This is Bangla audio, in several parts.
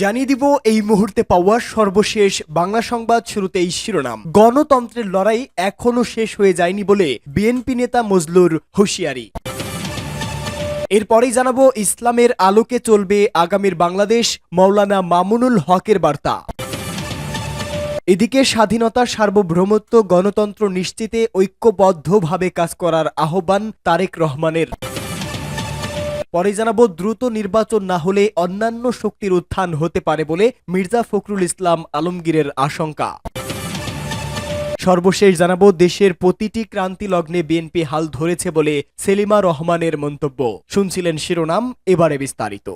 জানিয়ে দিব এই মুহূর্তে পাওয়া সর্বশেষ বাংলা সংবাদ শুরুতেই শিরোনাম। গণতন্ত্রের লড়াই এখনও শেষ হয়ে যায়নি বলে বিএনপি নেতা মজলুর হুঁশিয়ারি। এরপরেই জানাব ইসলামের আলোকে চলবে আগামীর বাংলাদেশ মৌলানা মামুনুল হকের বার্তা। এদিকে স্বাধীনতা সার্বভৌমত্ব গণতন্ত্র নিশ্চিতে ঐক্যবদ্ধভাবে কাজ করার আহ্বান তারেক রহমানের। পরে জানাব, দ্রুত নির্বাচন না হলে অন্যান্য শক্তির উত্থান হতে পারে বলে মির্জা ফখরুল ইসলাম আলমগীরের আশঙ্কা। সর্বশেষ জানাব, দেশের প্রতিটি ক্রান্তি লগ্নে বিএনপি হাল ধরেছে বলে সেলিমা রহমানের মন্তব্য। শুনছিলেন শিরোনাম, এবারে বিস্তারিত।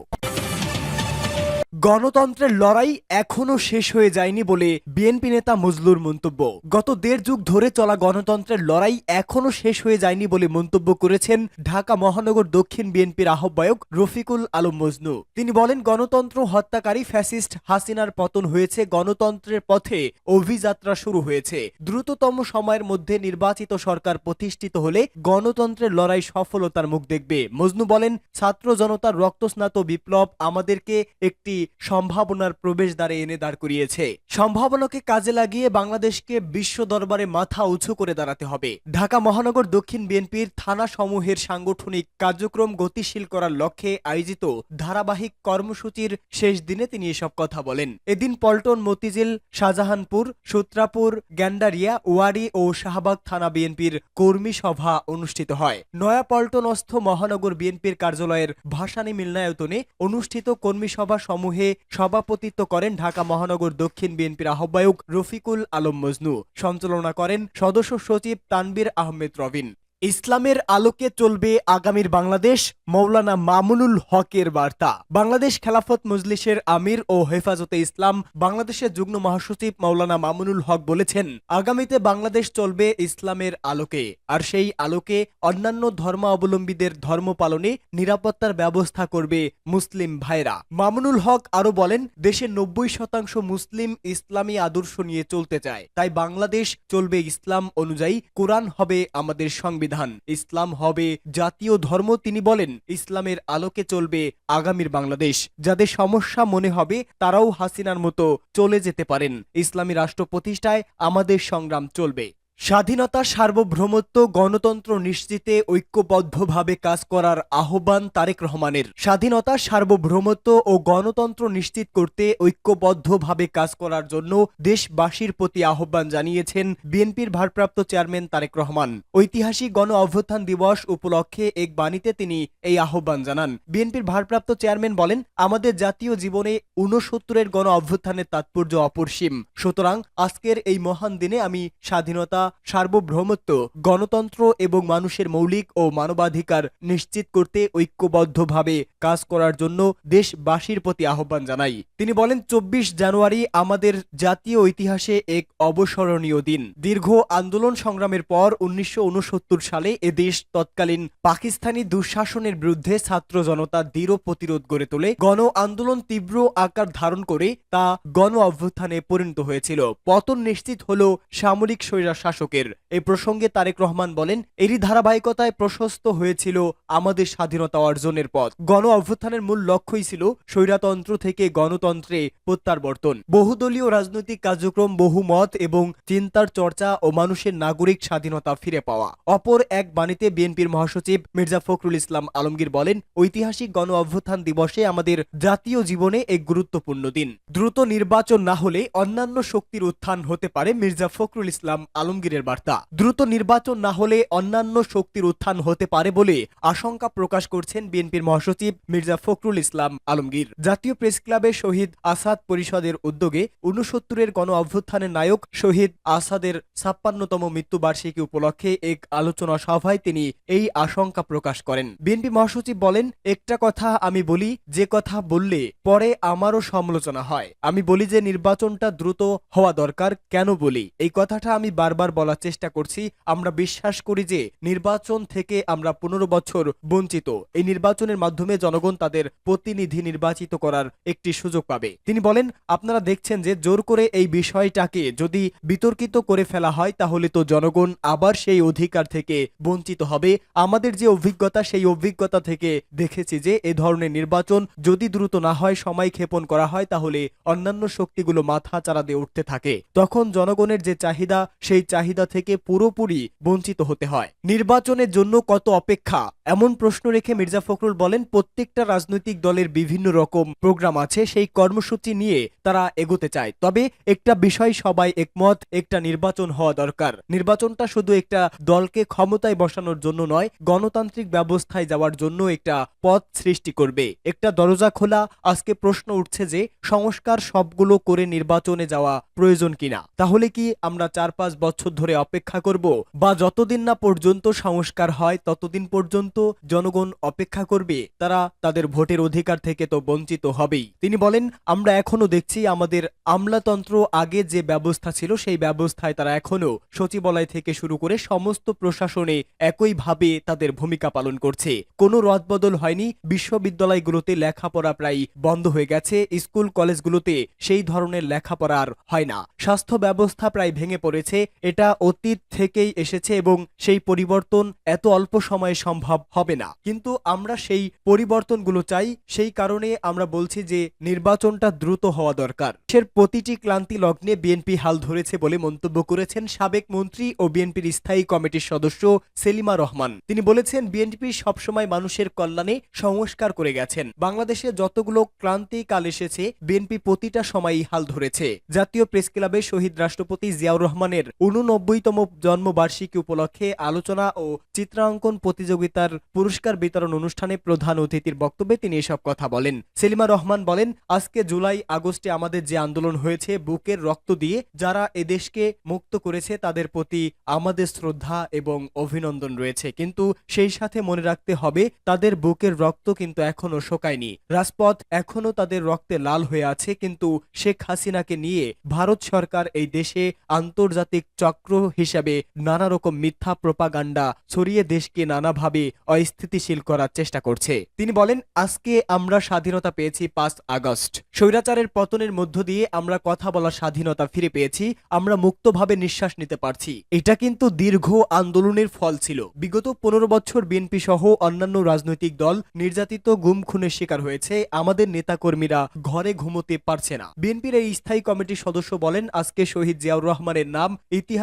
গণতন্ত্রের লড়াই এখনও শেষ হয়ে যায়নি বলে বিএনপি নেতা মজলুর মন্তব্য। গত দেড় যুগ ধরে চলা গণতন্ত্রের লড়াই এখনও শেষ হয়ে যায়নি বলে মন্তব্য করেছেন ঢাকা মহানগর দক্ষিণ বিএনপির আহ্বায়ক রফিকুল আলম মজনু। তিনি বলেন, গণতন্ত্র হত্যাকারী ফ্যাসিস্ট হাসিনার পতন হয়েছে, গণতন্ত্রের পথে অভিযাত্রা শুরু হয়েছে। দ্রুততম সময়ের মধ্যে নির্বাচিত সরকার প্রতিষ্ঠিত হলে গণতন্ত্রের লড়াই সফলতার মুখ দেখবে। মজনু বলেন, ছাত্র জনতার রক্তস্নাত বিপ্লব আমাদেরকে একটি সম্ভাবনার প্রবেশদ্বারে এনে দাঁড় করিয়েছে। সম্ভাবনাকে কাজে লাগিয়ে বাংলাদেশকে বিশ্ব দরবারে মাথা উঁচু করে দাঁড়াতে হবে। ঢাকা মহানগর দক্ষিণ বিএনপির থানা সমূহের সাংগঠনিক কার্যক্রম গতিশীল করার লক্ষ্যে আয়োজিত ধারাবাহিক কর্মসূচির শেষ দিনে তিনি এসব কথা বলেন। এদিন পল্টন, মতিঝিল, শাহজাহানপুর, সূত্রাপুর, গ্যান্ডারিয়া, ওয়ারি ও শাহবাগ থানা বিএনপির কর্মী সভা অনুষ্ঠিত হয়। নয়া নয়াপল্টনস্থ মহানগর বিএনপির কার্যালয়ের ভাসানী মিলনায়তনে অনুষ্ঠিত কর্মী সভা সমূহে সভাপতিত্ব করেন ঢাকা মহানগর দক্ষিণ বিএনপির আহ্বায়ক রফিকুল আলম মজনু। সঞ্চালনা করেন সদস্য সচিব তানবীর আহমেদ রবিন। ইসলামের আলোকে চলবে আগামীর বাংলাদেশ, মৌলানা মামুনুল হকের বার্তা। বাংলাদেশ খেলাফত মজলিসের আমির ও হেফাজতে ইসলাম বাংলাদেশের যুগ্ম মহাসচিব মৌলানা মামুনুল হক বলেছেন, আগামীতে বাংলাদেশ চলবে ইসলামের আলোকে। আর সেই আলোকে অন্যান্য ধর্মাবলম্বীদের ধর্ম পালনে নিরাপত্তার ব্যবস্থা করবে মুসলিম ভাইরা। মামুনুল হক আরও বলেন দেশের নব্বই শতাংশ মুসলিম ইসলামী আদর্শ নিয়ে চলতে চায়। তাই বাংলাদেশ চলবে ইসলাম অনুযায়ী, কোরআন হবে আমাদের সংবিধান। ইসলাম হবে জাতীয় ধর্ম, তিনি বলেন। ইসলামের আলোকে চলবে আগামীর বাংলাদেশ। যাদের সমস্যা মনে হবে, তারাও হাসিনার মতো চলে যেতে পারেন। ইসলামী রাষ্ট্র প্রতিষ্ঠায় আমাদের সংগ্রাম চলবে। স্বাধীনতা, সার্বভৌমত্ব, গণতন্ত্র নিশ্চিতে ঐক্যবদ্ধভাবে কাজ করার আহ্বান তারেক রহমানের। স্বাধীনতা, সার্বভৌমত্ব ও গণতন্ত্র নিশ্চিত করতে ঐক্যবদ্ধভাবে কাজ করার জন্য দেশবাসীর প্রতি আহ্বান জানিয়েছেন বিএনপির ভারপ্রাপ্ত চেয়ারম্যান তারেক রহমান। ঐতিহাসিক গণ অভ্যুত্থান দিবস উপলক্ষে এক বাণীতে তিনি এই আহ্বান জানান। বিএনপির ভারপ্রাপ্ত চেয়ারম্যান বলেন, আমাদের জাতীয় জীবনে ঊনসত্তরের গণ অভ্যুত্থানের তাৎপর্য অপরিসীম। সুতরাং আজকের এই মহান দিনে আমি স্বাধীনতা সার্বভৌমত্ব, গণতন্ত্র এবং মানুষের মৌলিক ও মানবাধিকার নিশ্চিত করতে ঐক্যবদ্ধভাবে কাজ করার জন্য দেশবাসীর প্রতি আহ্বান জানাই। তিনি বলেন, চব্বিশ জানুয়ারি আমাদের জাতীয় ইতিহাসে এক অবসরণীয় দিন। দীর্ঘ আন্দোলন সংগ্রামের পর উনিশশো উনসত্তর সালে এ দেশ তৎকালীন পাকিস্তানি দুঃশাসনের বিরুদ্ধে ছাত্র জনতা দৃঢ় প্রতিরোধ গড়ে তোলে। গণ আন্দোলন তীব্র আকার ধারণ করে তা গণ অভ্যুত্থানে পরিণত হয়েছিল। পতন নিশ্চিত হল সামরিক স্বৈরা শাসকের। এই প্রসঙ্গে তারেক রহমান বলেন, এরই ধারাবাহিকতায় প্রশস্ত হয়েছিল আমাদের স্বাধীনতা অর্জনের পথ। গণ অভ্যুত্থানের মূল লক্ষ্যই ছিল স্বৈরাতন্ত্র থেকে গণতন্ত্রে প্রত্যাবর্তন। বহুদলীয় রাজনৈতিক কার্যক্রম বহুমত এবং চিন্তার চর্চা ও মানুষের নাগরিক স্বাধীনতা ফিরে পাওয়া। অপর এক বাণীতে বিএনপির মহাসচিব মির্জা ফখরুল ইসলাম আলমগীর বলেন, ঐতিহাসিক গণ অভ্যুত্থান দিবসে আমাদের জাতীয় জীবনে এক গুরুত্বপূর্ণ দিন। দ্রুত নির্বাচন না হলে অন্যান্য শক্তির উত্থান হতে পারে মির্জা ফখরুল ইসলাম আলমগীরের বার্তা। দ্রুত নির্বাচন না হলে অন্যান্য শক্তির উত্থান হতে পারে বলে আশঙ্কা প্রকাশ করছেন বিএনপির মহাসচিব মির্জা ফখরুল ইসলাম আলমগীর। জাতীয় প্রেস ক্লাবে শহীদ আসাদ পরিষদের উদ্যোগে উনসত্তরের গণ অভ্যুত্থানের নায়ক শহীদ আসাদের ছাপ্পান্নতম মৃত্যুবার্ষিকী উপলক্ষে এক আলোচনা সভায় তিনি এই আশঙ্কা প্রকাশ করেন। বিএনপি মহাসচিব বলেন, একটা কথা আমি বলি, যে কথা বললে পরে আমারও সমালোচনা হয়। আমি বলি যে নির্বাচনটা দ্রুত হওয়া দরকার, কেন বলি? এই কথাটা আমি বারবার বলার চেষ্টা করছি, আমরা বিশ্বাস করি যে নির্বাচন থেকে আমরা পনেরো বছর বঞ্চিত। এই নির্বাচনের মাধ্যমে জনগণ তাদের প্রতিনিধি নির্বাচিত করার একটি সুযোগ পাবে। তিনি বলেন, আপনারা দেখছেন যে জোর করে এই বিষয়টাকে যদি বিতর্কিত করে ফেলা হয়, তাহলে তো জনগণ আবার সেই অধিকার থেকে বঞ্চিত হবে। আমাদের যে অভিজ্ঞতা, সেই অভিজ্ঞতা থেকে দেখেছি যে এ ধরনের নির্বাচন যদি দ্রুত না হয়, সময় ক্ষেপণ করা হয়, তাহলে অন্যান্য শক্তিগুলো মাথা চারা দিয়ে উঠতে থাকে। তখন জনগণের যে চাহিদা, সেই চাহিদা থেকে পুরোপুরি বঞ্চিত হতে হয়। নির্বাচনের জন্য কত অপেক্ষা? এমন প্রশ্ন রেখে মির্জা ফখরুল বলেন, প্রত্যেকটা রাজনৈতিক দলের বিভিন্ন রকম প্রোগ্রাম আছে, সেই কর্মসূচি নিয়ে তারা এগোতে চায়। তবে একটা বিষয় সবাই একমত, একটা নির্বাচন হওয়া দরকার। নির্বাচনটা শুধু একটা দলকে ক্ষমতায় বসানোর জন্য নয়, গণতান্ত্রিক ব্যবস্থায় যাওয়ার জন্য একটা পথ সৃষ্টি করবে। একটা দরজা খোলা, আজকে প্রশ্ন উঠছে যে, সংস্কার সবগুলো করে নির্বাচনে যাওয়া প্রয়োজন কিনা? তাহলে কি আমরা চার পাঁচ বছর ধরে অপেক্ষা করব বা যতদিন না পর্যন্ত সংস্কার হয়, ততদিন পর্যন্ত জনগণ অপেক্ষা করবে। তারা তাদের ভোটের অধিকার থেকে তো বঞ্চিত হবেই। তিনি বলেন, আমরা এখনও দেখছি আমাদের আমলাতন্ত্র আগে যে ব্যবস্থা ছিল, সেই ব্যবস্থায় তারা এখনও সচিবালয় থেকে শুরু করে সমস্ত প্রশাসনে একইভাবে তাদের ভূমিকা পালন করছে। কোনো রদবদল হয়নি। বিশ্ববিদ্যালয়গুলোতে লেখাপড়া প্রায় বন্ধ হয়ে গেছে। স্কুল কলেজগুলোতে সেই ধরনের লেখাপড়া আর হয় না। স্বাস্থ্য ব্যবস্থা প্রায় ভেঙে পড়েছে। এটা অতীত থেকেই এসেছে এবং সেই পরিবর্তন এত অল্প সময়ে সম্ভব হবে না। কিন্তু আমরা সেই পরিবর্তনগুলো চাই, সেই কারণে আমরা বলছি যে নির্বাচনটা দ্রুত হওয়া দরকার। দেশের প্রতিটি ক্লান্তি লগ্নে বিএনপি হাল ধরেছে বলে মন্তব্য করেছেন সাবেক মন্ত্রী ও বিএনপির স্থায়ী কমিটির সদস্য সেলিমা রহমান। তিনি বলেছেন, বিএনপি সবসময় মানুষের কল্যাণে সংস্কার করে গেছেন। বাংলাদেশে যতগুলো ক্রান্তিকাল এসেছে, বিএনপি প্রতিটা সময়ই হাল ধরেছে। জাতীয় প্রেস ক্লাবে শহীদ রাষ্ট্রপতি জিয়াউর রহমানের উননব্বইতম জন্মবার্ষিকী উপলক্ষে আলোচনা ও চিত্রাঙ্কন প্রতিযোগিতার পুরস্কার বিতরণ অনুষ্ঠানে প্রধান অতিথির বক্তব্যে তিনি এসব কথা বলেন। সেলিমা রহমান বলেন, আজকে জুলাই, আগস্টে আমাদের যে আন্দোলন হয়েছে, বুকের রক্ত দিয়ে যারা এদেশকে মুক্ত করেছে, তাদের প্রতি আমাদের শ্রদ্ধা এবং অভিনন্দন রয়েছে। কিন্তু সেই সাথে মনে রাখতে হবে, তাদের বুকের রক্ত কিন্তু এখনও শোকায়নি। রাজপথ এখনও তাদের রক্তে লাল হয়ে আছে, কিন্তু শেখ হাসিনাকে নিয়ে ভারত সরকার এই দেশে আন্তর্জাতিক চক্র হিসাবে নানা রকম মিথ্যা প্রপাগান্ডা ছড়িয়ে দেশকে নানাভাবে অস্থিতিশীল করার চেষ্টা করছে। তিনি বলেন, আজকে আমরা স্বাধীনতা পেয়েছি পাঁচ আগস্ট। স্বৈরাচারের পতনের মধ্য দিয়ে আমরা কথা বলার স্বাধীনতা ফিরে পেয়েছি, আমরা মুক্তভাবে নিঃশ্বাস নিতে পারছি। এটা কিন্তু দীর্ঘ আন্দোলনের ফল ছিল। বিগত পনেরো বছর বিএনপি সহ অন্যান্য রাজনৈতিক দল নির্যাতিত গুম খুনের শিকার হয়েছে, আমাদের নেতাকর্মীরা ঘরে ঘুমোতে পারছে না। বিএনপির এই স্থায়ী কমিটির সদস্য বলেন, আজকে শহীদ জিয়াউর রহমানের নাম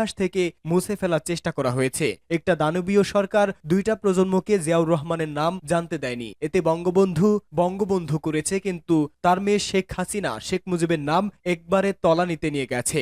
ইতিহাস থেকে মুছে ফেলার চেষ্টা করা হয়েছে। একটা দানবীয় সরকার দুইটা প্রজন্মকে জিয়াউর রহমানের নাম জানতে দেয়নি। এতে বঙ্গবন্ধু বঙ্গবন্ধু করেছে, কিন্তু তার মেয়ে শেখ হাসিনা, শেখ মুজিবের নাম একবারে তলানিতে নিয়ে গেছে।